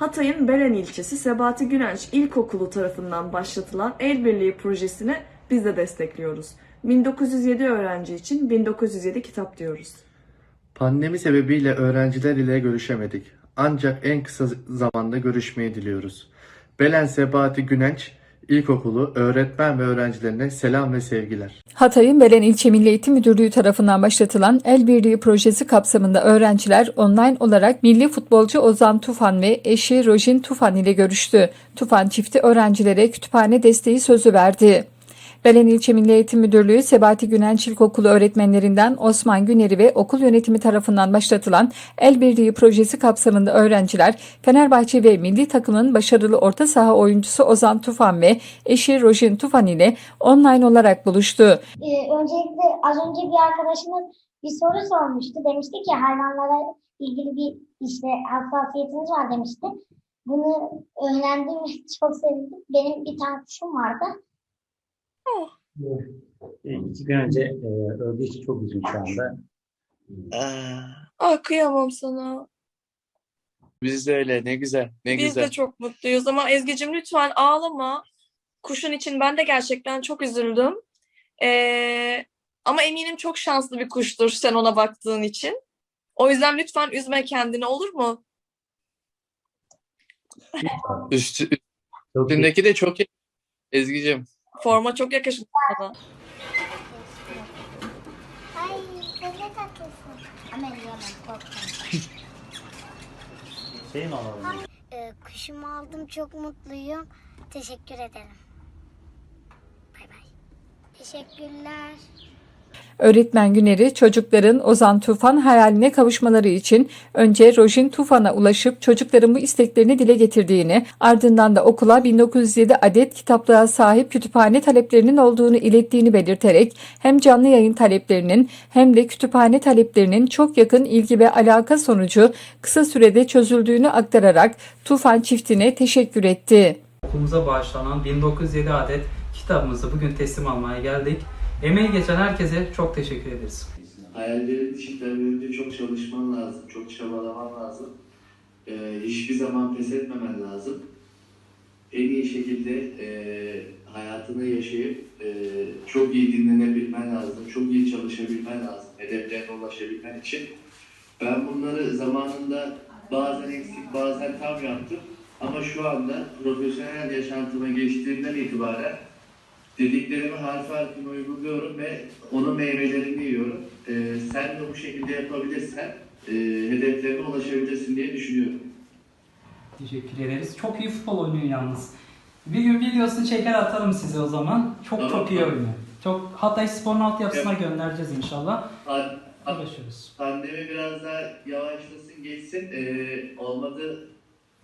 Hatay'ın Belen ilçesi Sebati Günenç İlkokulu tarafından başlatılan El Birliği projesini biz de destekliyoruz. 1907 öğrenci için 1907 kitap diyoruz. Pandemi sebebiyle öğrenciler ile görüşemedik. Ancak en kısa zamanda görüşmeyi diliyoruz. Belen Sebati Günenç İlkokulu öğretmen ve öğrencilerine selam ve sevgiler. Hatay'ın Belen İlçe Milli Eğitim Müdürlüğü tarafından başlatılan El Birliği projesi kapsamında öğrenciler online olarak milli futbolcu Ozan Tufan ve eşi Rojin Tufan ile görüştü. Tufan çifti öğrencilere kütüphane desteği sözü verdi. Belen İlçe Milli Eğitim Müdürlüğü Sebati Günenç İlkokulu öğretmenlerinden Osman Güner'i ve okul yönetimi tarafından başlatılan El Birliği projesi kapsamında öğrenciler Fenerbahçe ve milli takımın başarılı orta saha oyuncusu Ozan Tufan ve eşi Rojin Tufan ile online olarak buluştu. Ee, öncelikle az önce bir arkadaşımız bir soru sormuştu. Demişti ki hayvanlara ilgili bir işte hassasiyetiniz var demişti. Bunu öğrendiğim için çok sevindim. Benim bir tane kuşum vardı. E, İki gün önce e, öldüğü için çok üzgün şu anda. Ah kıyamam sana. Biz de öyle ne güzel ne Biz güzel. de çok mutluyuz ama Ezgi'cim lütfen ağlama. Kuşun için ben de gerçekten çok üzüldüm. Ee, ama eminim çok şanslı bir kuştur sen ona baktığın için. O yüzden lütfen üzme kendini olur mu? Üstü, Çok iyi. üstündeki de çok iyi. Ezgi'cim. Forma çok yakışmış sana. Ay ne tatlısın. Ama yiyemem korktum. Şey mi alalım? Ee, kuşumu aldım çok mutluyum. Teşekkür ederim. Bay bay. Teşekkürler. Öğretmen Güner'i çocukların Ozan Tufan hayaline kavuşmaları için önce Rojin Tufan'a ulaşıp çocukların bu isteklerini dile getirdiğini, ardından da okula 1907 adet kitaplığa sahip kütüphane taleplerinin olduğunu ilettiğini belirterek hem canlı yayın taleplerinin hem de kütüphane taleplerinin çok yakın ilgi ve alaka sonucu kısa sürede çözüldüğünü aktararak Tufan çiftine teşekkür etti. Okulumuza bağışlanan 1907 adet kitabımızı bugün teslim almaya geldik. Emeği geçen herkese çok teşekkür ederiz. Hayallerin için çok çalışman lazım, çok çabalaman lazım. Ee, hiçbir zaman pes etmemen lazım. En iyi şekilde e, hayatını yaşayıp e, çok iyi dinlenebilmen lazım, çok iyi çalışabilmen lazım hedeflerine ulaşabilmen için. Ben bunları zamanında bazen eksik, bazen tam yaptım. Ama şu anda profesyonel yaşantıma geçtiğimden itibaren dediklerimi harf harfine uyguluyorum ve onun meyvelerini yiyorum. Ee, sen de bu şekilde yapabilirsen e, hedeflerine ulaşabilirsin diye düşünüyorum. Teşekkür ederiz. Çok iyi futbol oynuyor yalnız. Bir gün videosunu çeker atarım size o zaman. Çok Tamam, çok iyi tamam. oynuyor. Çok Hatay Spor'un altyapısına göndereceğiz inşallah. Uğraşıyoruz. Pandemi biraz daha yavaşlasın geçsin. Ee, olmadı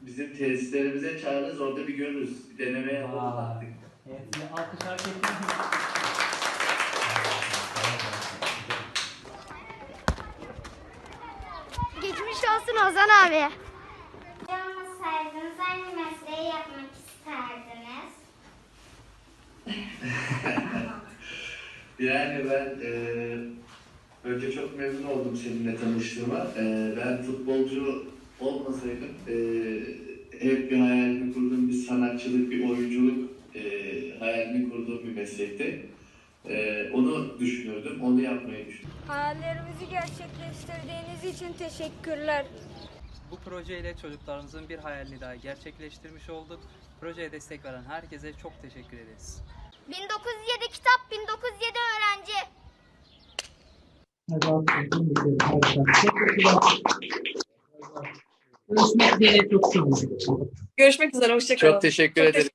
bizim tesislerimize çağırırız orada bir görürüz. Bir deneme yapalım artık. Evet, bir alkış hareketi. Geçmiş olsun Ozan abi. Olmasaydınız hangi mesleği yapmak isterdiniz? Yani ben e, önce çok memnun oldum seninle tanıştığıma. E, ben futbolcu olmasaydım e, hep bir hayalini kurduğum bir sanatçılık, bir oyunculuk e, hayalini kurduğum bir meslekti. E, onu düşünürdüm, onu yapmayı düşünürdüm. Hayallerimizi gerçekleştirdiğiniz için teşekkürler. Bu projeyle çocuklarımızın bir hayalini daha gerçekleştirmiş olduk. Projeye destek veren herkese çok teşekkür ederiz. 1907 kitap, 1907 öğrenci. Görüşmek üzere. Çok sağ olun. Görüşmek üzere. Hoşçakalın. Çok teşekkür Çok ederiz.